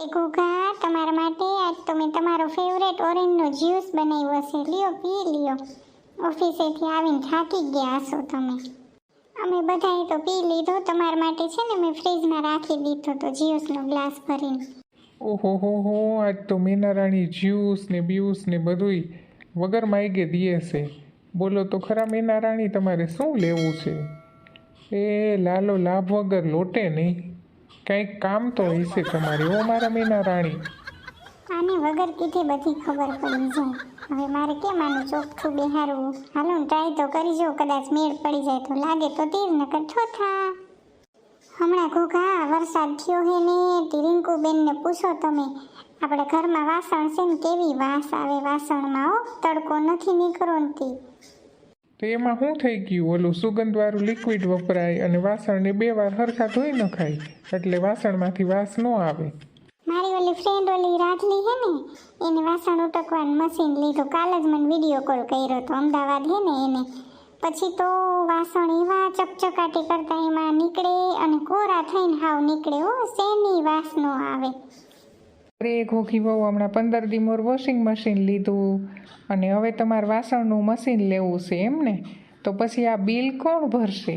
એ ઘોઘા, તમારા માટે આજ તો મેં તમારો ફેવરેટ ઓરેન્જનો જ્યુસ બનાવ્યો છે. લ્યો, પી લ્યો. ઓફિસેથી આવીને થાકી ગયા હશો તમે. અમે બધાએ તો પી લીધો. તમારા માટે છે ને મેં ફ્રીજમાં રાખી દીધો તો જ્યુસનો ગ્લાસ ભરીને. ઓહો, હો હો, આજ તો મીનારાણી જ્યુસ ને બ્યુસ ને બધુંય વગર માયગે દીએ છે. બોલો તો ખરા મીનારાણી, તમારે શું લેવું છે? એ લાલો લાભ વગર લોટે નહીં. કંઈક કામ તો હશે તમારી. ઓ મારા મીના રાણી. આને વગર કીધે બધી ખબર પડી જાય. હવે મારે કેમ આનું ચોખ્ખું બિહારવું? હાલો ને ટ્રાય તો કરી જો, કદાચ મેળ પડી જાય તો. લાગે તો તીર, નકર થોથા હમણાં ઘોઘા, વરસાદ થયો હે ને, તે રિંકુબેનને પૂછો તમે, આપણે ઘરમાં વાસણ છે ને, કેવી વાસ આવે? વાસણમાં ઓ તડકો નથી નીકળતી તો એમાં શું થઈ ગયું? ઓલું સુગંધવાળું લિક્વિડ વપરાય અને વાસણને બે વાર હરખા ધોઈ નખાય એટલે વાસણમાંથી વાસ ન આવે. મારી ઓલી ફ્રેન્ડ ઓલી રાજલી હે ને, એને વાસણ ઉટકવાનું મશીન લીધું. કાલ જ મને વીડિયો કોલ કર્યો તો અમદાવાદ હે ને એને. પછી તો વાસણ એવા ચકચકાટી કરતા એમાં નીકળે અને કોરા થઈને હાવ નીકળે. હો શેની વાસ ન આવે. અરે ઘોઘી બહુ હમણાં પંદર દી મોર વોશિંગ મશીન લીધું અને હવે તમારે વાસણનું મશીન લેવું છે એમ ને તો પછી આ બિલ કોણ ભરશે?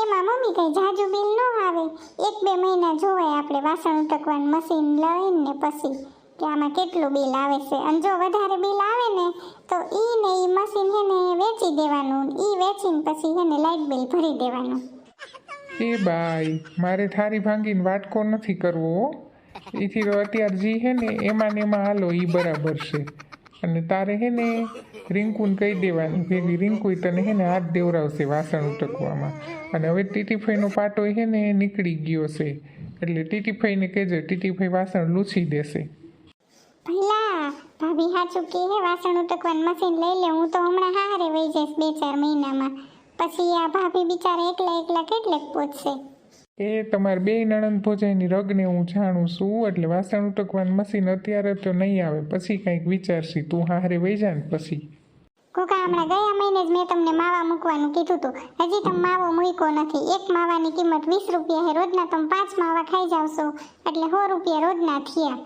એમાં મમ્મી કઈ જાજુ બિલ ન આવે. એક બે મહિના જોવાય આપણે વાસણ ઉટકવાનું મશીન લઈને ને પછી કે આમાં કેટલું બિલ આવે છે. અને જો વધારે બિલ આવે ને તો ઈ ને ઈ મશીન હે ને વેચી દેવાનું. ઈ વેચીને પછી હે ને લાઇટ બિલ ભરી દેવાનું. એ બાઈ મારે થારી ભાંગીને વાટકો નથી કરવો એથી તો અત્યારે જે હે ને, એમાં ને એમાં હાલો એ બરાબર છે. અને તારે હે ને રિંકુને કહી દેવાનું, ભેગી રિંકુ તને હે ને હાથ દેવરાવશે વાસણ ઉટકવામાં. અને હવે ટીટીફાઈનો પાટો હે ને નીકળી ગયો છે. એટલે ટીટીફાઈને કહેજે, ટીટીફાઈ વાસણ લૂછી દેશે. ભલા, ભાભી હાચું કે હે, વાસણ ઉટકવાનું મશીન લઈ લે, હું તો હમણાં હારે વહી જઈશ બે ચાર મહિનામાં. પછી આ ભાભી બિચારા એકલા એકલા કેટલેક પહોંચશે એ તમારે બે નણંદ ભોજાઈની રગને હું જાણું છું, એટલે વાસણ ઉટકવાનું મશીન અત્યારે તો નહીં આવે. પછી કંઈક વિચારશી, તું હારે વહી જા પછી. કોકા, હમણાં ગયા મહિને જ મેં તમને માવા મૂકવાનું કીધું હતું. હજી તમે માવો મૂક્યો નથી. એક માવાની કિંમત વીસ રૂપિયા છે, રોજના તમે પાંચ માવા ખાઈ જાવ છો. એટલે સો રૂપિયા રોજના થયા.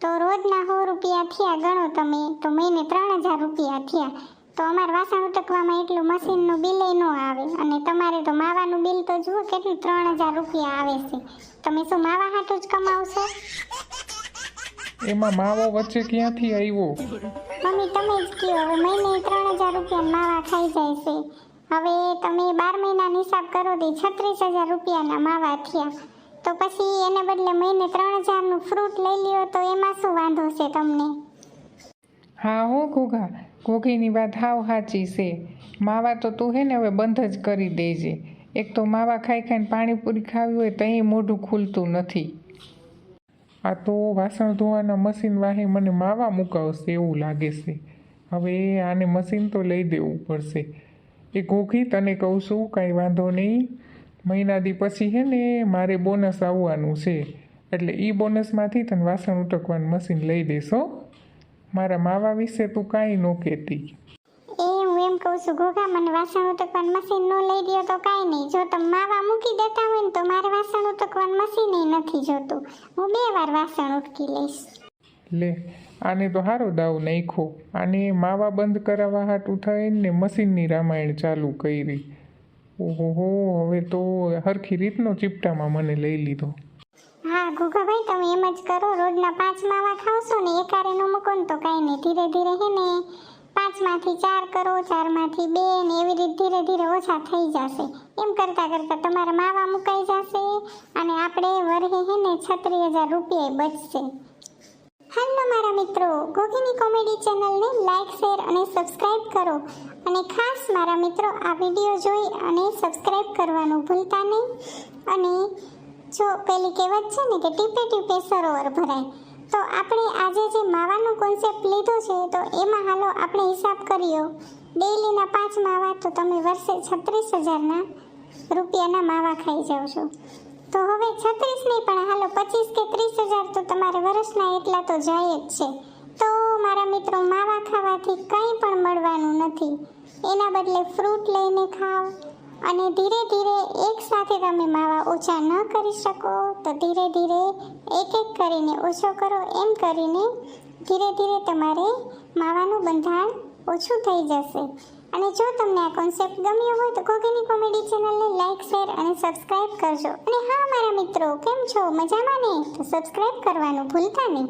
તો રોજના સો રૂપિયા થયા ગણો તમે, તો મહિને ત્રણ હજાર રૂપિયા થયા. તો અમારે વાસણ ઉટકવામાં એટલું મશીનનું બિલે ન આવે. અને તમારે તો માવાનું બિલ તો જુઓ કેટલું ત્રણ હજાર રૂપિયા આવે છે. તમે શું માવા હાટું જ કમાવશો? એમાં માવો વચ્ચે ક્યાંથી આવ્યો? મમ્મી તમે જ કહો હવે મહિને ત્રણ હજાર રૂપિયા માવા ખાઈ જાય છે. હવે તમે બાર મહિનાનો હિસાબ કરો તો છત્રીસ હજાર રૂપિયાના માવા થયા. તો પછી એને બદલે મહિને ત્રણ હજારનું ફ્રૂટ લઈ લ્યો તો એમાં શું વાંધો છે તમને? હા હો ઘોઘા. ઘોઘીની વાત હાવ સાચી છે. માવા તો તું હે ને હવે બંધ જ કરી દેજે. એક તો માવા ખાઈ ખાઈને પાણીપુરી ખાવી હોય તો અહીં મોઢું ખુલતું નથી. આ તો વાસણ ધોવાના મશીન વાહે મને માવા મુકાવશે એવું લાગે છે. હવે આને મશીન તો લઈ દેવું પડશે. એ ઘોઘી તને કહું છું, કાંઈ વાંધો નહીં. મહિનાથી પછી હે ને મારે બોનસ આવવાનું છે. એટલે એ બોનસમાંથી તને વાસણ ઉટકવાનું મશીન લઈ દેશો મારા માવા વિશે તું કાંઈ ન કહેતી. એમ કહું છું ઘોઘા મને વાસણ ઉટકવાનું મશીન ન લઈ દો તો કાંઈ નહીં. જો તમે માવા મૂકી દેતા હોય ને તો મારે વાસણ ઉટકવાનું મશીન નથી જોતું. હું બે વાર વાસણ ઉટકી લઈશ. લે આને તો હારો દાવ નાખ્યો. આને માવા બંધ કરાવવા હાટું થઈને મશીનની રામાયણ ચાલુ કરી. ઓહો હવે તો હરખી રીતનો ચીપટામાં મને લઈ લીધો. હા ગુગાભાઈ તમે એમ જ કરો રોજના પાંચ માવા ખાવશો ને એકારે નો મૂકો ને તો કાંઈ નહીં. ધીરે ધીરે હે ને પાંચમાંથી ચાર કરો, ચારમાંથી બે ને એવી રીતે ધીરે ધીરે ઓછા થઈ જશે. એમ કરતાં કરતાં તમારા માવા મુકાઈ જશે અને આપણે વરહે હે ને હજાર રૂપિયા બચશે. હાલો મારા મિત્રો, ગોગીની કોમેડી ચેનલને લાઇક શેર અને સબસ્ક્રાઇબ કરો. અને ખાસ મારા મિત્રો, આ વીડિયો જોઈ અને સબસ્ક્રાઇબ કરવાનું ભૂલતા નહીં. અને જો પેલી કહેવત છે ને કે ટીપે ટીપે સરોવર ભરાય તો આપણે આજે જે માવાનો કોન્સેપ્ટ લીધો છે, તો એમાં હાલો આપણે હિસાબ કર્યો. ડેઈલીના પાંચ માવા, તો તમે વર્ષે છત્રીસ હજારના રૂપિયાના માવા ખાઈ જાઓ છો. તો હવે છત્રીસ નહીં, પણ હાલો પચીસ કે ત્રીસ હજાર તો તમારે વર્ષના એટલા તો જાય જ છે. તો મારા મિત્રો, માવા ખાવાથી કંઈ પણ મળવાનું નથી. એના બદલે ફ્રૂટ લઈને ખાઓ. અને ધીરે ધીરે એક સાથે તમે માવા ઓછા ન કરી શકો, તો ધીરે ધીરે એક એક કરીને ઓછો કરો, એમ કરીને ધીરે ધીરે તમારે માવાનું બંધાણ ઓછું થઈ જશે. અને જો તમને આ કોન્સેપ્ટ ગમ્યો હોય તો ગોગેની કોમેડી ચેનલને લાઈક શેર અને સબસ્ક્રાઇબ કરજો. અને હા, મારા મિત્રો, કેમ છો? મજામાં ને? તો સબસ્ક્રાઇબ કરવાનું ભૂલતા નહીં.